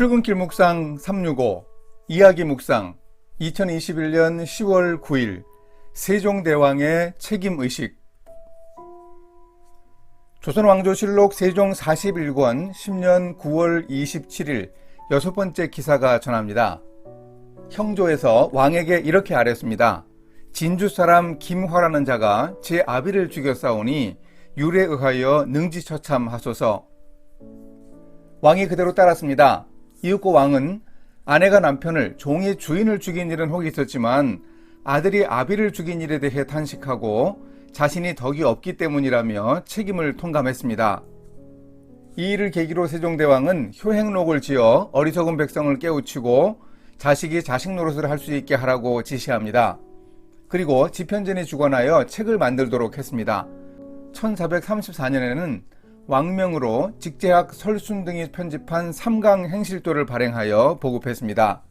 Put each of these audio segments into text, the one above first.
출근길 묵상 365 이야기 묵상 2021년 10월 9일 세종대왕의 책임의식 조선왕조실록 세종 41권 10년 9월 27일 여섯 번째 기사가 전합니다. 형조에서 왕에게 이렇게 아뢰었습니다. 진주 사람 김화라는 자가 제 아비를 죽였사오니 율에 의하여 능지처참하소서. 왕이 그대로 따랐습니다. 이윽고 왕은 아내가 남편을 종이 주인을 죽인 일은 혹 있었지만 아들이 아비를 죽인 일에 대해 탄식하고 자신이 덕이 없기 때문이라며 책임을 통감했습니다. 이 일을 계기로 세종대왕은 효행록을 지어 어리석은 백성을 깨우치고 자식이 자식 노릇을 할 수 있게 하라고 지시합니다. 그리고 집현전이 주관하여 책을 만들도록 했습니다. 1434년에는 왕명으로 직제학 설순 등이 편집한 삼강 행실도를 발행하여 보급했습니다.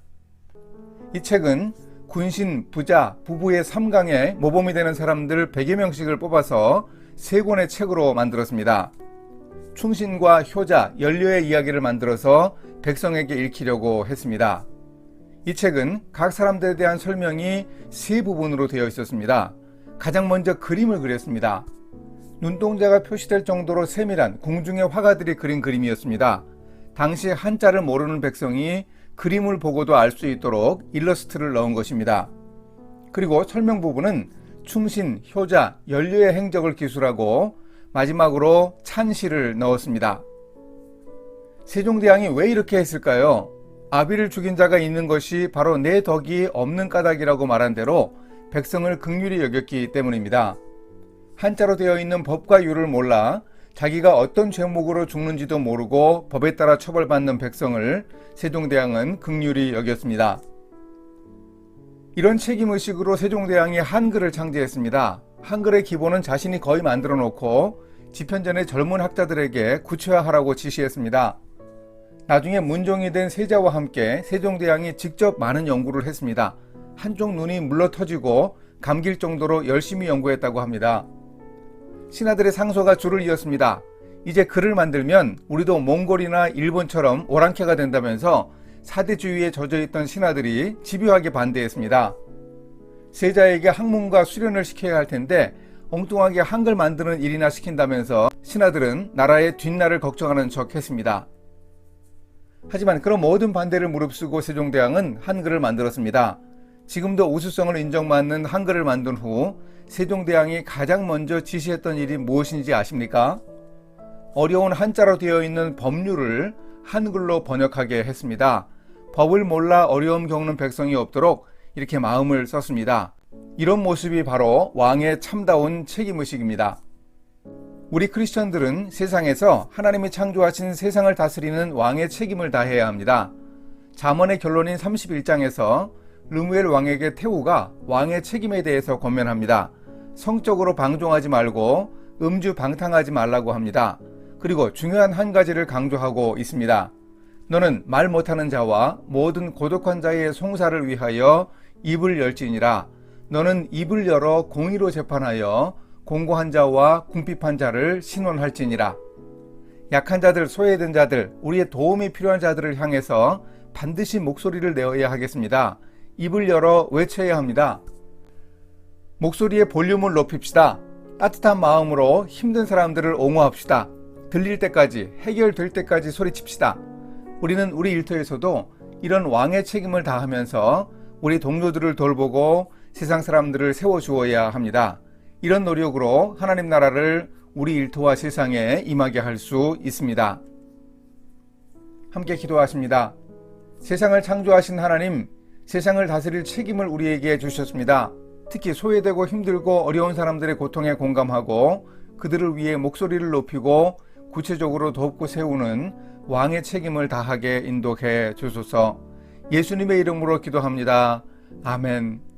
이 책은 군신, 부자, 부부의 삼강에 모범이 되는 사람들 100여 명씩을 뽑아서 세 권의 책으로 만들었습니다. 충신과 효자, 연료의 이야기를 만들어서 백성에게 읽히려고 했습니다. 이 책은 각 사람들에 대한 설명이 세 부분으로 되어 있었습니다. 가장 먼저 그림을 그렸습니다. 눈동자가 표시될 정도로 세밀한 궁중의 화가들이 그린 그림이었습니다. 당시 한자를 모르는 백성이 그림을 보고도 알 수 있도록 일러스트를 넣은 것입니다. 그리고 설명 부분은 충신, 효자, 연료의 행적을 기술하고 마지막으로 찬시를 넣었습니다. 세종대왕이 왜 이렇게 했을까요? 아비를 죽인 자가 있는 것이 바로 내 덕이 없는 까닭이라고 말한 대로 백성을 극률히 여겼기 때문입니다. 한자로 되어 있는 법과 율을 몰라 자기가 어떤 죄목으로 죽는지도 모르고 법에 따라 처벌받는 백성을 세종대왕은 극률히 여겼습니다. 이런 책임의식으로 세종대왕이 한글을 창제했습니다. 한글의 기본은 자신이 거의 만들어 놓고 집현전의 젊은 학자들에게 구체화하라고 지시했습니다. 나중에 문종이 된 세자와 함께 세종대왕이 직접 많은 연구를 했습니다. 한쪽 눈이 물러 터지고 감길 정도로 열심히 연구했다고 합니다. 신하들의 상소가 줄을 이었습니다. 이제 글을 만들면 우리도 몽골이나 일본처럼 오랑캐가 된다면서 사대주의에 젖어있던 신하들이 집요하게 반대했습니다. 세자에게 학문과 수련을 시켜야 할 텐데 엉뚱하게 한글 만드는 일이나 시킨다면서 신하들은 나라의 뒷날을 걱정하는 척 했습니다. 하지만 그런 모든 반대를 무릅쓰고 세종대왕은 한글을 만들었습니다. 지금도 우수성을 인정받는 한글을 만든 후 세종대왕이 가장 먼저 지시했던 일이 무엇인지 아십니까? 어려운 한자로 되어 있는 법률을 한글로 번역하게 했습니다. 법을 몰라 어려움 겪는 백성이 없도록 이렇게 마음을 썼습니다. 이런 모습이 바로 왕의 참다운 책임의식입니다. 우리 크리스천들은 세상에서 하나님이 창조하신 세상을 다스리는 왕의 책임을 다해야 합니다. 잠언의 결론인 31장에서 르무엘 왕에게 태우가 왕의 책임에 대해서 권면합니다. 성적으로 방종하지 말고 음주 방탕하지 말라고 합니다. 그리고 중요한 한 가지를 강조하고 있습니다. 너는 말 못하는 자와 모든 고독한 자의 송사를 위하여 입을 열지니라. 너는 입을 열어 공의로 재판하여 공고한 자와 궁핍한 자를 신원할지니라. 약한 자들, 소외된 자들, 우리의 도움이 필요한 자들을 향해서 반드시 목소리를 내어야 하겠습니다. 입을 열어 외쳐야 합니다. 목소리의 볼륨을 높입시다. 따뜻한 마음으로 힘든 사람들을 옹호합시다. 들릴 때까지, 해결될 때까지 소리칩시다. 우리는 우리 일터에서도 이런 왕의 책임을 다하면서 우리 동료들을 돌보고 세상 사람들을 세워주어야 합니다. 이런 노력으로 하나님 나라를 우리 일터와 세상에 임하게 할 수 있습니다. 함께 기도하십니다. 세상을 창조하신 하나님, 세상을 다스릴 책임을 우리에게 주셨습니다. 특히 소외되고 힘들고 어려운 사람들의 고통에 공감하고 그들을 위해 목소리를 높이고 구체적으로 돕고 세우는 왕의 책임을 다하게 인도해 주소서 예수님의 이름으로 기도합니다. 아멘.